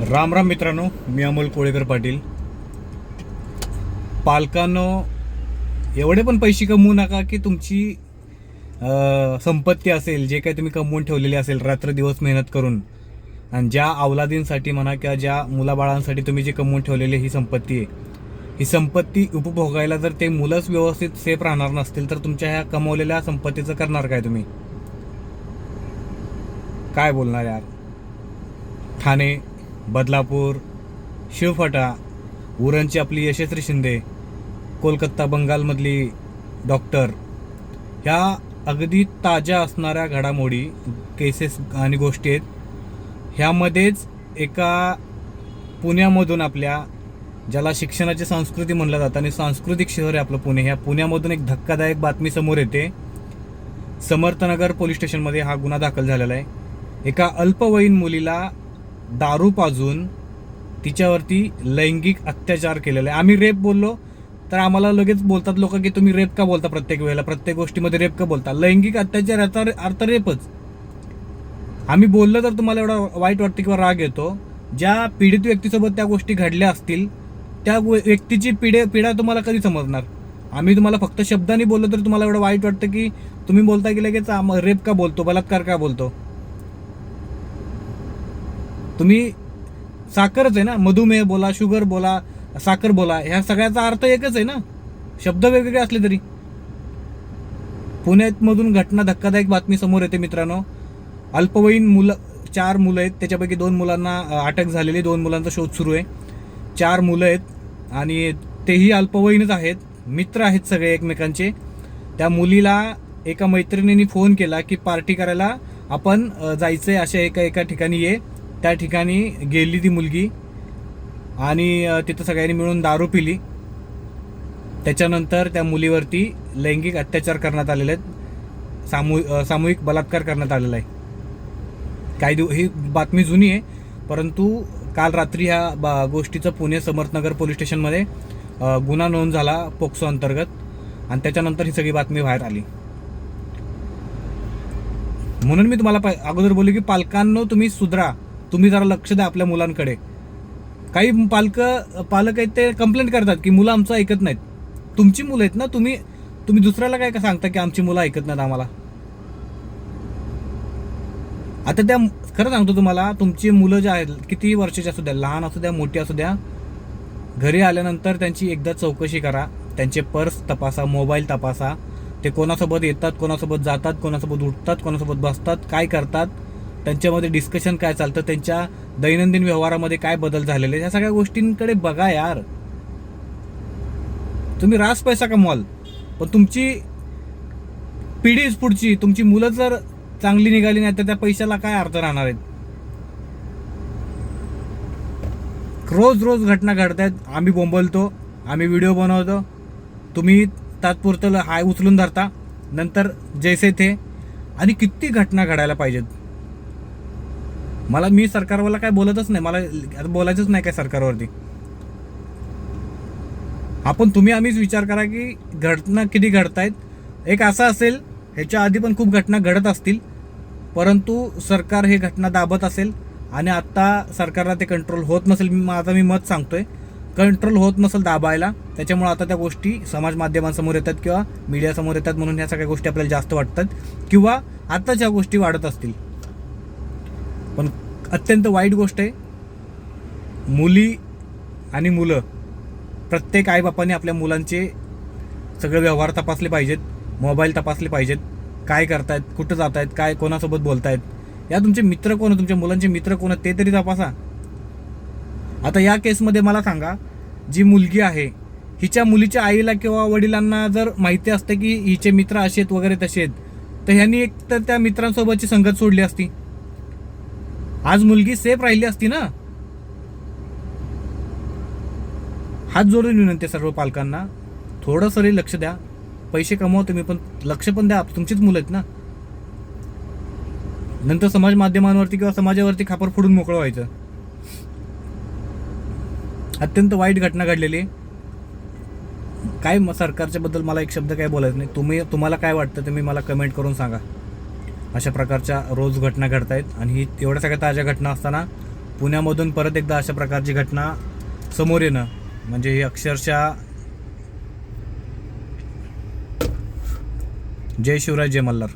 राम राम मित्रांनो मी अमोल कोळेकर पाटील. पालकांनो एवढे पण पैसे कमवू नका की तुमची संपत्ती असेल जे काही तुम्ही कमवून ठेवलेली असेल रात्र दिवस मेहनत करून आणि ज्या अवलादींसाठी म्हणा किंवा ज्या मुलाबाळांसाठी तुम्ही जे कमवून ठेवलेली ही संपत्ती आहे ही संपत्ती उपभोगायला जर ते मुलंच व्यवस्थित सेफ राहणार नसतील तर तुमच्या ह्या कमवलेल्या संपत्तीचं करणार काय तुम्ही? काय बोलणार यार? ठाणे बदलापूर शिवफाटा उरणची आपली यशस्वी शिंदे कोलकाता बंगालमधली डॉक्टर. ह्या अगदी ताज्या असणाऱ्या घडामोडी केसेस आणि गोष्टी आहेत. ह्यामध्येच एका पुण्यामधून आपल्या ज्याला शिक्षणाची संस्कृती म्हणलं जातं आणि सांस्कृतिक शहर आहे आपलं पुणे ह्या पुण्यामधून एक धक्कादायक बातमी समोर येते. समर्थनगर पोलीस स्टेशनमध्ये हा गुन्हा दाखल झालेला आहे. एका अल्पवयीन मुलीला दारू पाजून तिच्यावरती लैंगिक अत्याचार केलेला. आहे आम्ही रेप बोललो तर आम्हाला लगेच बोलतात लोक की तुम्ही रेप का बोलता प्रत्येक वेळेला? प्रत्येक गोष्टीमध्ये रेप का बोलता? लैंगिक अत्याचार याचा अर्थ रेपच आम्ही बोललो तर तुम्हाला एवढा वाईट वाटतं किंवा राग येतो. ज्या पीडित व्यक्तीसोबत त्या गोष्टी घडल्या असतील त्या व्यक्तीची पिढे पिढा तुम्हाला कधी समजणार? आम्ही तुम्हाला फक्त शब्दांनी बोललो तर तुम्हाला एवढं वाईट वाटतं की तुम्ही बोलता की लगेच रेप का बोलतो? बलात्कार का बोलतो? तुम्ही साखरच आहे ना? मधुमेह बोला शुगर बोला साखर बोला ह्या सगळ्याचा अर्थ एकच आहे ना? शब्द वेगवेगळे असले तरी. पुण्यातमधून घटना धक्कादायक बातमी समोर येते मित्रांनो. अल्पवयीन मुलं चार मुलं आहेत. त्याच्यापैकी दोन मुलांना अटक झालेली दोन मुलांचा शोध सुरू आहे. चार मुलं आहेत आणि तेही अल्पवयीनच आहेत. मित्र आहेत सगळे एकमेकांचे. त्या मुलीला एका मैत्रिणीने फोन केला की पार्टी करायला आपण जायचं आहे अशा एका एका ठिकाणी ये. त्या ठिकाणी गेली ती मुलगी आणि तिथं सगळ्यांनी मिळून दारू पिली. त्याच्यानंतर त्या मुलीवरती लैंगिक अत्याचार करण्यात आलेले आहेत. सामू सामूहिक बलात्कार करण्यात आलेला आहे. काही दिव ही बातमी जुनी आहे परंतु काल रात्री ह्या बा गोष्टीचं पुणे समर्थनगर पोलीस स्टेशनमध्ये गुन्हा नोंद झाला पोक्सो अंतर्गत आणि त्याच्यानंतर ही सगळी बातमी बाहेर आली. म्हणून मी तुम्हाला अगोदर बोलले की पालकांनो तुम्ही सुधरा. तुम्ही जरा लक्ष द्या आपल्या मुलांकडे. काही पालक पालक आहेत ते कंप्लेंट करतात की मुलं आमचं ऐकत नाहीत. तुमची मुलं आहेत ना तुम्ही तुम्ही दुसऱ्याला काय का सांगता की आमची मुलं ऐकत नाहीत आम्हाला? आता त्या खरं सांगतो तुम्हाला तुमची मुलं जे आहेत किती वर्षाची असू द्या लहान असू द्या मोठी असू द्या घरी आल्यानंतर त्यांची एकदा चौकशी करा त्यांचे पर्स तपासा मोबाईल तपासा ते कोणासोबत येतात कोणासोबत जातात कोणासोबत उठतात कोणासोबत बसतात काय करतात त्यांच्यामध्ये डिस्कशन काय चालतं त्यांच्या दैनंदिन व्यवहारामध्ये काय बदल झालेले आहेत, ह्या सगळ्या गोष्टींकडे बघा यार. तुम्ही रास पैसा कमवाल पण तुमची पिढीच पुढची. तुमची मुलं जर चांगली निघाली नाही तर त्या पैशाला काय अर्थ राहणार आहेत? रोज रोज घटना घडत आहेत आम्ही बोंबलतो आम्ही व्हिडिओ बनवतो. तुम्ही तात्पुरतं हाय उचलून धरता. नंतर जैसे थे. आणि किती घटना घडायला पाहिजेत? मला मी सरकारवाला काय बोलतच नाही. मला आता बोलायचंच नाही काय सरकारवरती. आपण तुम्ही आम्हीच विचार करा की घटना किती घडतायत. एक असं असेल ह्याच्या आधी पण खूप घटना घडत असतील. परंतु सरकार हे घटना दाबत असेल आणि आत्ता सरकारला ते कंट्रोल होत नसेल मी माझं मी मत सांगतोय. कंट्रोल होत नसेल दाबायला त्याच्यामुळे आता त्या गोष्टी समाज माध्यमांसमोर येतात किंवा मीडियासमोर येतात म्हणून ह्या सगळ्या गोष्टी आपल्याला जास्त वाटतात किंवा आत्ताच ह्या गोष्टी वाढत असतील. पण अत्यंत वाईट गोष्ट आहे. मुली आणि मुलं प्रत्येक आईबापाने आपल्या मुलांचे सगळे व्यवहार तपासले पाहिजेत मोबाईल तपासले पाहिजेत. काय करतायत कुठं जात आहेत काय कोणासोबत बोलतायत. या तुमचे मित्र कोण आहेत, तुमच्या मुलांचे मित्र कोण आहेत? ते तरी तपासा. आता या केसमध्ये मला सांगा जी मुलगी आहे हिच्या मुलीच्या आईला किंवा वडिलांना जर माहिती असते की हिचे मित्र असे आहेत वगैरे तसे आहेत तर ह्यांनी एक तर त्या मित्रांसोबतची संगत सोडली असती. आज मुलगी सेफ राहिली असती ना? हात जोडून विनंती सर्व पालकांना. थोडं सरी लक्ष द्या. पैसे कमवा तुम्ही पण लक्ष पण द्या. तुमचीच मुलं आहेत ना? नंतर समाज माध्यमांवरती किंवा समाजावरती खापर फोडून मोकळं व्हायचं. अत्यंत वाईट घटना घडलेली. काय म- सरकारच्या बद्दल मला एक शब्द काय बोलायचं नाही. तुम्ही तुम्हाला काय वाटतं तुम्ही मला कमेंट करून सांगा. अशा प्रकारच्या रोज घटना घडत आहेत आणि ही एवढ्या सगळ्या ताज्या घटना असताना पुण्यामधून परत एकदा अशा प्रकारची घटना समोर येणं म्हणजे ही अक्षरशः जय शिवराय जय मल्हार.